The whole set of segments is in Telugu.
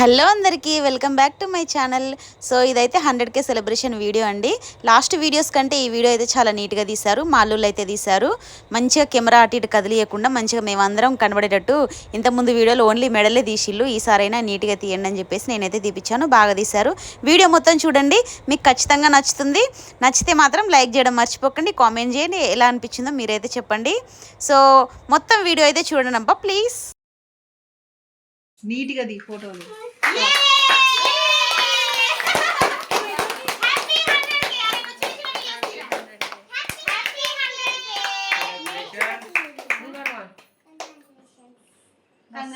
హలో అందరికీ welcome back to my channel. So ఇదైతే హండ్రెడ్ కే సెలబ్రేషన్ వీడియో అండి. లాస్ట్ వీడియోస్ కంటే ఈ వీడియో అయితే చాలా నీట్గా తీశారు మాలూళ్ళు అయితే తీశారు. మంచిగా కెమెరా అటు ఇటు కదిలియకుండా మంచిగా మేమందరం కనబడేటట్టు ఇంతకుముందు వీడియోలో ఓన్లీ మెడలే తీసిళ్ళు ఈసారైనా నీట్గా తీయండి అని చెప్పేసి నేనైతే తీపిచ్చాను బాగా తీశారు. వీడియో మొత్తం చూడండి మీకు ఖచ్చితంగా నచ్చుతుంది. నచ్చితే మాత్రం లైక్ చేయడం మర్చిపోకండి కామెంట్ చేయండి ఎలా అనిపించిందో మీరైతే చెప్పండి. సో మొత్తం వీడియో అయితే చూడండి అబ్బా ప్లీజ్. నీట్గా ది ఫోటోలు.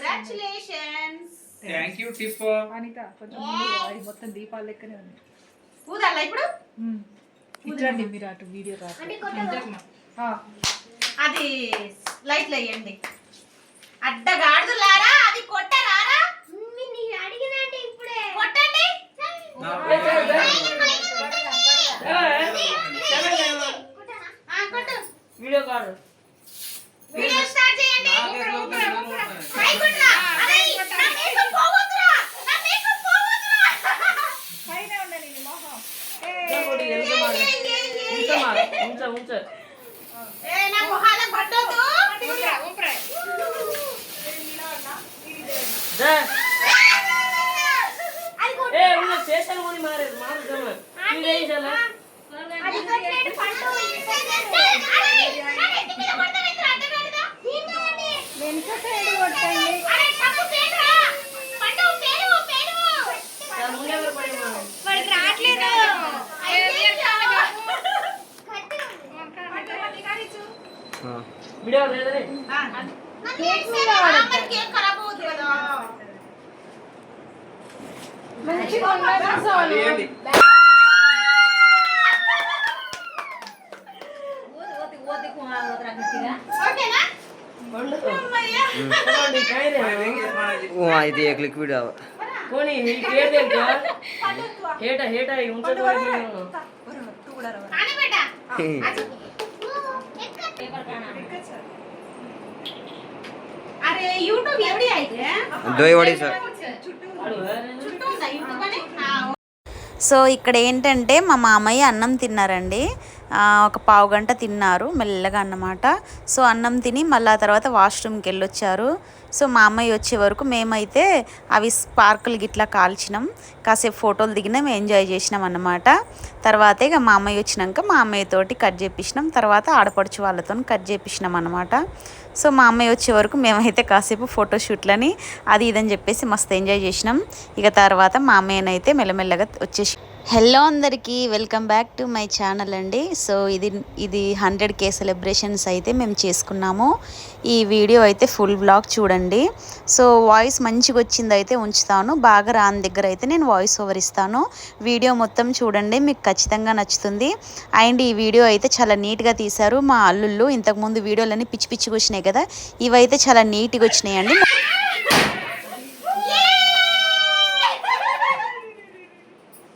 కంగ్రాచులేషన్స్ థ్యాంక్ యూ టిప్ అనిత కొంచెం మొత్తం దీపాలు లెక్కనే ఉంది ఇప్పుడు? మీరు అటు వీడియో అది లైట్లు వేయండి. అడ్డగాడులారా అది కొట్టరారా? వీడియో కాల్ వీడియో స్టార్ట్ చేయండి పై కొట్టురా. అరే, నా మేకప్ పోవద్దురా. నా మేకప్ పోవద్దురా. ఉంచ ఉంచ ఏ, నా మొహాలకు పట్టొద్దు. అది పడి మారు వాడికి రావట్లేదు వీడియో లేదనే కేక్ ఖరాబ్ అవుతుంది కదా. ఇది ఏక లిక్విడ్ పోనీ హేట హేట ఉంచడం సో ఇక్కడ ఏంటంటే మా మామయ్య అన్నం తిన్నారండి. ఒక పావు గంట తిన్నారు మెల్లగా అన్నమాట. సో అన్నం తిని మళ్ళీ తర్వాత వాష్రూమ్కి వెళ్ళొచ్చారు. సో మా అమ్మాయి వచ్చే వరకు మేమైతే అవి స్పార్కులు గిట్లా కాల్చినాం. కాసేపు ఫోటోలు దిగినాం ఎంజాయ్ చేసినాం అన్నమాట. తర్వాత ఇక మా అమ్మాయి వచ్చినాక మా అమ్మాయితోటి కట్ చేపించినాం తర్వాత ఆడపడుచు వాళ్ళతో కట్ చేపించినాం అన్నమాట. సో మా అమ్మాయి వచ్చే వరకు మేమైతే కాసేపు ఫోటోషూట్లని అది ఇదని చెప్పేసి మస్తు ఎంజాయ్ చేసినాం. ఇక తర్వాత మా అమ్మయ్యనైతే మెల్లమెల్లగా వచ్చేసి హలో అందరికీ welcome back to my channel అండి. సో ఇది ఇది హండ్రెడ్ కే సెలబ్రేషన్స్ అయితే మేము చేసుకున్నాము. ఈ వీడియో అయితే ఫుల్ బ్లాగ్ చూడండి. సో వాయిస్ మంచిగా వచ్చింది అయితే ఉంచుతాను. బాగా రాని దగ్గర అయితే నేను వాయిస్ ఓవర్ ఇస్తాను. వీడియో మొత్తం చూడండి మీకు ఖచ్చితంగా నచ్చుతుంది. అండ్ ఈ వీడియో అయితే చాలా నీట్గా తీశారు మా అల్లుళ్ళు. ఇంతకుముందు వీడియోలన్నీ పిచ్చి పిచ్చిగా వచ్చినాయి కదా ఇవైతే చాలా నీట్గా వచ్చినాయి అండి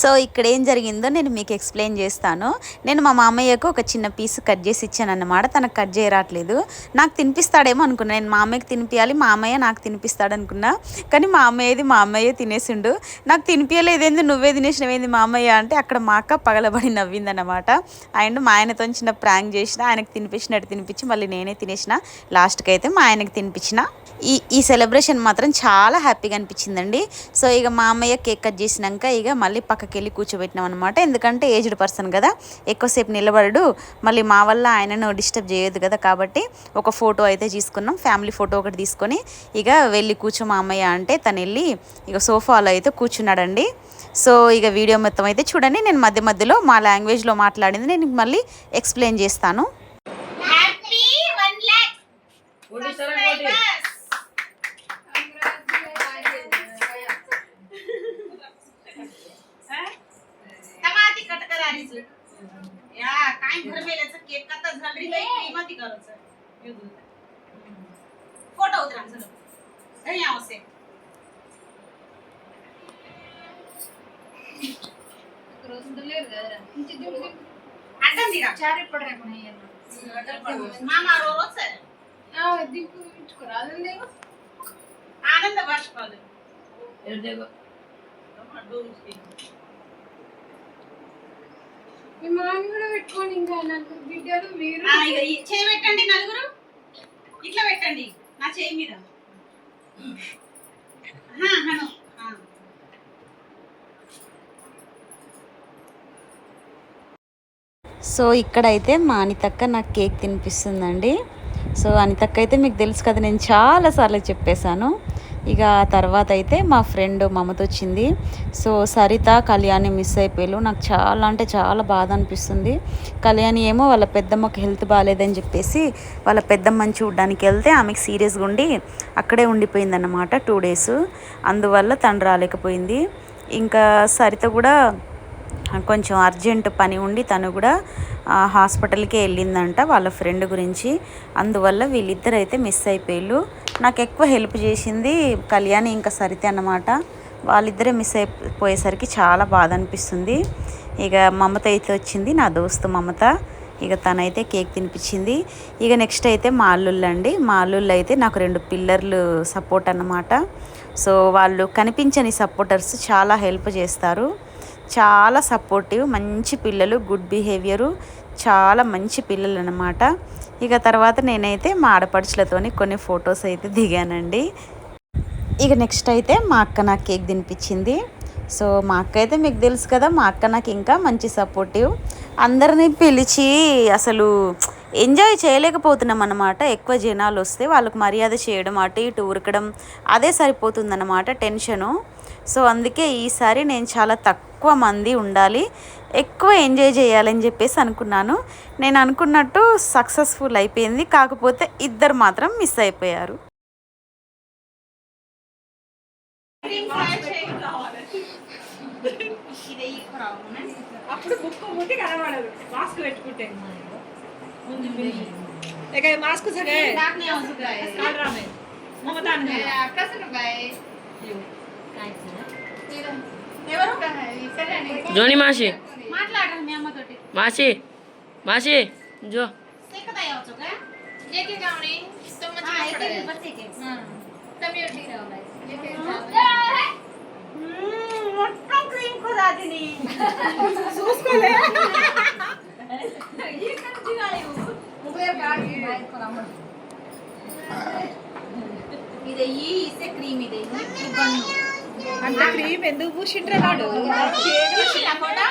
సో ఇక్కడ ఏం జరిగిందో నేను మీకు ఎక్స్ప్లెయిన్ చేస్తాను. నేను మా మామయ్యకు ఒక చిన్న పీస్ కట్ చేసి ఇచ్చాను అన్నమాట తనకు కట్ చేయరాట్లేదు. నాకు తినిపిస్తాడేమో అనుకున్నా. నేను మా అమ్మయ్యకి తినిపించాలి మా అమ్మయ్య నాకు తినిపిస్తాడు అనుకున్నా కానీ మా అమ్మయ్యది మా అమ్మయ్య తినేసిండు. నాకు తినిపించలేదేంది నువ్వే తినేసినవేంది మా అమ్మయ్య అంటే అక్కడ మా అక్క పగలబడి నవ్విందన్నమాట. అండ్ మా ఆయనతో చిన్న ప్రాంక్ చేసిన ఆయనకు తినిపించినట్టు తినిపించి మళ్ళీ నేనే తినేసిన. లాస్ట్కి అయితే మా ఆయనకి తినిపించిన. ఈ ఈ సెలబ్రేషన్ మాత్రం చాలా హ్యాపీగా అనిపించిందండి. సో ఇక మా అమ్మయ్య కేక్ కట్ చేసినాక ఇక మళ్ళీ పక్క పక్కకి వెళ్ళి కూర్చోబెట్టినాం అనమాట ఎందుకంటే ఏజ్డ్ పర్సన్ కదా. ఎక్కువసేపు నిలబడడు. మళ్ళీ మా వల్ల ఆయనను డిస్టర్బ్ చేయొద్దు కదా కాబట్టి ఒక ఫోటో అయితే తీసుకున్నాం. ఫ్యామిలీ ఫోటో ఒకటి తీసుకొని ఇక వెళ్ళి కూర్చో మా అమ్మయ్య అంటే తను వెళ్ళి ఇక సోఫాలో అయితే కూర్చున్నాడండి. సో ఇక వీడియో మొత్తం అయితే చూడండి. నేను మధ్య మధ్యలో మా లాంగ్వేజ్లో మాట్లాడింది. నేను మళ్ళీ ఎక్స్ప్లెయిన్ చేస్తాను. ఆనంద బాష్పాలు. పెట్టుకోండి ఇంకా నాకు బిడ్డలు మీరు చేయి పెట్టండి నలుగురు. ఇట్లా పెట్టండి నా చేయి మీద. సో ఇక్కడైతే మా అనితక్క నాకు కేక్ తినిపిస్తుందండి. సో అనితక్క అయితే మీకు తెలుసు కదా నేను చాలాసార్లు చెప్పేశాను. ఇక ఆ తర్వాత అయితే మా ఫ్రెండ్ మమత వచ్చింది. సో సరిత కళ్యాణి మిస్ అయిపోయారు. నాకు చాలా అంటే చాలా బాధ అనిపిస్తుంది. కళ్యాణి ఏమో వాళ్ళ పెద్దమ్మకి హెల్త్ బాగాలేదని చెప్పేసి వాళ్ళ పెద్దమ్మని చూడడానికి వెళ్తే ఆమెకి సీరియస్గా ఉండి అక్కడే ఉండిపోయిందన్నమాట టూ డేస్. అందువల్ల తను రాలేకపోయింది. ఇంకా సరిత కూడా కొంచెం అర్జెంట్ పని ఉండి తను కూడా హాస్పిటల్కే హాస్పిటల్కి వెళ్ళిందంట వాళ్ళ ఫ్రెండ్ గురించి. అందువల్ల వీళ్ళిద్దరు అయితే మిస్ అయిపోయారు నాకు ఎక్కువ హెల్ప్ చేసింది కళ్యాణి ఇంకా సరితే అన్నమాట. వాళ్ళిద్దరే మిస్ అయిపోయేసరికి చాలా బాధ అనిపిస్తుంది. ఇక మమత అయితే వచ్చింది నా దోస్తు మమత. ఇక తనైతే కేక్ తినిపించింది. ఇక నెక్స్ట్ అయితే మా అల్లుళ్ళు అండి. మా అల్లుళ్ళు అయితే నాకు రెండు పిల్లర్లు సపోర్ట్ అన్నమాట. సో వాళ్ళు కనిపించని సపోర్టర్స్ చాలా హెల్ప్ చేస్తారు. చాలా సపోర్టివ్ మంచి పిల్లలు గుడ్ బిహేవియరు చాలా మంచి పిల్లలు అనమాట ఇక తర్వాత నేనైతే మా ఆడపడుచులతోని కొన్ని ఫొటోస్ అయితే దిగానండి. ఇక నెక్స్ట్ అయితే మా అక్క నాకు కేక్ తినిపించింది. సో మా అక్క అయితే మీకు తెలుసు కదా మా అక్క నాకు ఇంకా మంచి సపోర్టివ్ అందరినీ పిలిచి అసలు ఎంజాయ్ చేయలేకపోతున్నాం అనమాట ఎక్కువ జనాలు వస్తే వాళ్ళకు మర్యాద చేయడం అటు ఇటు ఉరకడం అదే సరిపోతుందన్నమాట టెన్షను సో అందుకే ఈసారి నేను చాలా తక్కువ ఎక్కువ మంది ఉండాలి ఎక్కువ ఎంజాయ్ చేయాలని చెప్పేసి అనుకున్నాను. నేను అనుకున్నట్టు సక్సెస్ఫుల్ అయిపోయింది కాకపోతే ఇద్దరు మాత్రం మిస్ అయిపోయారు. జోని మాసి మాసి మాసి జో. మొత్తం క్రీమ్ కూడా అంత క్రీమ్ ఎందుకు పూసిండ్రే నాడు ఇలా కూడా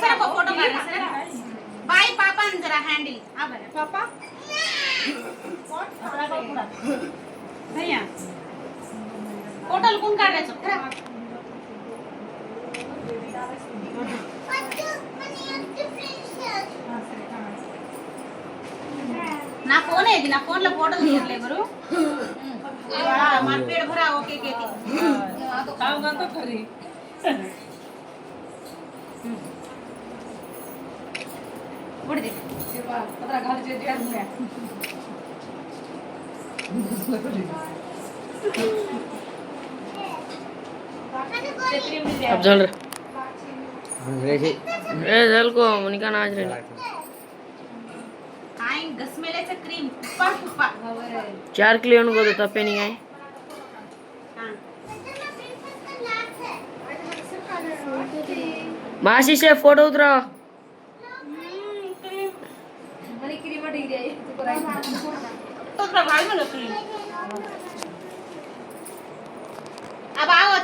सर को फोटो काढ सर बाय पापा ने जरा हैंडल आ बरं పాపా भैया फोटो कोण काढायचं నా ఫోన్ ఏది నా ఫోన్ లో ఫోటో తీయట్లే ఎవరు మన పేరు భరా ఓకే కేకి ఉడిది अब चल रहे ए चल को मुनिका नाच रही ಕ್ರೀಮ್ ಚಾರ್ಕ್ಲಿ ಅಣ್ಬೋದು ತಪ್ಪೇನಿಗೆ ಮಾಶಿಷೆ ಫೋಟೋ ಉದ್ರ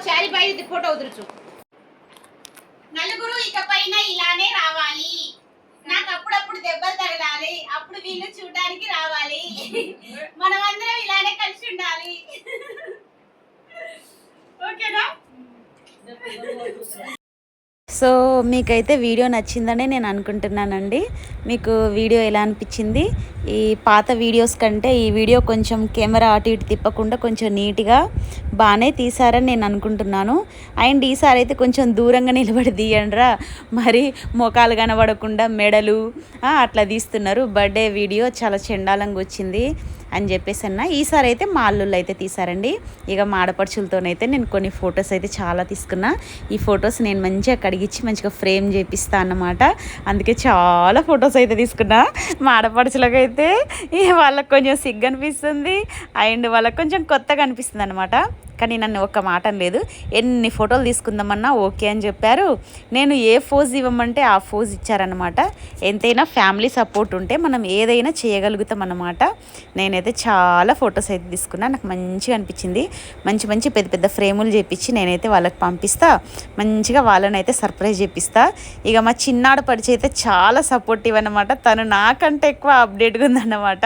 చారి బయట ఫోటో ఉదరచు నలుగురు ఇకపైన ఇలానే రావాలి నాకు అప్పుడప్పుడు దెబ్బలు తగలాలి అప్పుడు వీళ్ళు చూడడానికి రావాలి. మనమందరం ఇలానే కలిసి ఉండాలి. ఓకేనా? సో మీకైతే వీడియో నచ్చిందని నేను అనుకుంటున్నానండి. మీకు వీడియో ఎలా అనిపించింది? ఈ పాత వీడియోస్ కంటే ఈ వీడియో కొంచెం కెమెరా అటు ఇటు తిప్పకుండా కొంచెం నీట్గా బాగానే తీసారని నేను అనుకుంటున్నాను. అండ్ ఈసారి అయితే కొంచెం దూరంగా నిలబడి తీయండిరా. మరి మోకాలు కనబడకుండా మెడలు అట్లా తీస్తున్నారు. బర్త్డే వీడియో చాలా చెండాలంగా వచ్చింది. అని చెప్పేసి అన్న. ఈసారి అయితే మా అల్లుళ్ళు అయితే తీసారండి ఇక మా ఆడపడుచులతోనైతే నేను కొన్ని ఫొటోస్ అయితే చాలా తీసుకున్నా. ఈ ఫొటోస్ నేను మంచిగా కడిగించి మంచిగా ఫ్రేమ్ చేపిస్తా అన్నమాట. అందుకే చాలా ఫొటోస్ అయితే తీసుకున్నా. మా ఆడపడుచులకైతే వాళ్ళకి కొంచెం సిగ్గు అనిపిస్తుంది అండ్ వాళ్ళకి కొంచెం కొత్తగా అనిపిస్తుంది అనమాట కానీ నన్ను ఒక్క మాట లేదు ఎన్ని ఫోటోలు తీసుకుందామన్నా ఓకే అని చెప్పారు. నేను ఏ ఫోజ్ ఇవ్వమంటే ఆ ఫోజ్ ఇచ్చారనమాట ఎంతైనా ఫ్యామిలీ సపోర్ట్ ఉంటే మనం ఏదైనా చేయగలుగుతాం అన్నమాట. నేనైతే చాలా ఫొటోస్ అయితే తీసుకున్నా. నాకు మంచిగా అనిపించింది. మంచి మంచి పెద్ద పెద్ద ఫ్రేములు చేపించి నేనైతే వాళ్ళకి పంపిస్తా. మంచిగా వాళ్ళని అయితే సర్ప్రైజ్ చేపిస్తా. ఇక మా చిన్నాడు పరిచయం అయితే చాలా సపోర్టివ్ అనమాట తను నాకంటే ఎక్కువ అప్డేట్గా ఉందన్నమాట.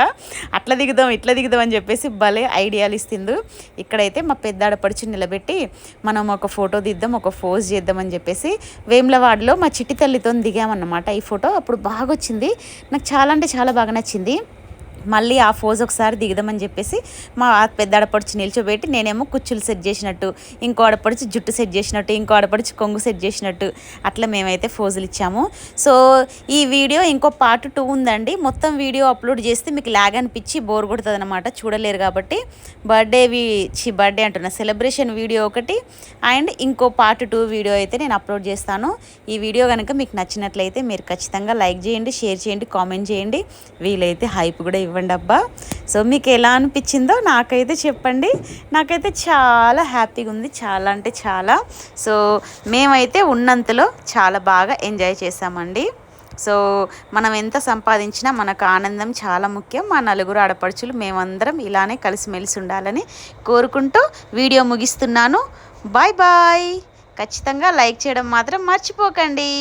అట్లా దిగుదాం ఇట్లా దిగుదాం అని చెప్పేసి భలే ఐడియాలు ఇస్తుంది ఇక్కడైతే మా పెద్ద ఆడపడుచు నిలబెట్టి మనం ఒక ఫోటో దిద్దాం ఒక ఫోజ్ చేద్దామని చెప్పేసి వేములవాడలో మా చిట్టి తల్లితో దిగామన్నమాట. ఈ ఫోటో అప్పుడు బాగా వచ్చింది నాకు చాలా అంటే చాలా బాగా నచ్చింది. మళ్ళీ ఆ ఫోజ్ ఒకసారి దిగుదామని చెప్పేసి మా పెద్ద ఆడపడుచు నిల్చోబెట్టి నేనేమో కుచ్చులు సెట్ చేసినట్టు ఇంకో ఆడపడుచు జుట్టు సెట్ చేసినట్టు ఇంకో ఆడపడుచు కొంగు సెట్ చేసినట్టు అట్లా మేమైతే ఫోజులు ఇచ్చాము. సో ఈ వీడియో ఇంకో పార్ట్ టూ ఉందండి. మొత్తం వీడియో అప్లోడ్ చేస్తే మీకు లాగ్ అనిపించి బోర్ కొడుతుంది అనమాట చూడలేరు కాబట్టి బర్త్డే చి బర్త్డే అంటున్నా సెలబ్రేషన్ వీడియో ఒకటి అండ్ ఇంకో పార్ట్ టూ వీడియో అయితే నేను అప్లోడ్ చేస్తాను. ఈ వీడియో కనుక మీకు నచ్చినట్లయితే మీరు ఖచ్చితంగా లైక్ చేయండి షేర్ చేయండి కామెంట్ చేయండి. వీలైతే హైప్ కూడా ఇవ్వండి. ఇవ్వండి అబ్బా. సో మీకు ఎలా అనిపించిందో నాకైతే చెప్పండి. నాకైతే చాలా హ్యాపీగా ఉంది చాలా అంటే చాలా. సో మేమైతే ఉన్నంతలో చాలా బాగా ఎంజాయ్ చేసామండి సో మనం ఎంత సంపాదించినా మనకు ఆనందం చాలా ముఖ్యం. మా నలుగురు ఆడపడుచులు మేమందరం ఇలానే కలిసిమెలిసి ఉండాలని కోరుకుంటూ వీడియో ముగిస్తున్నాను. Bye bye. ఖచ్చితంగా లైక్ చేయడం మాత్రం మర్చిపోకండి.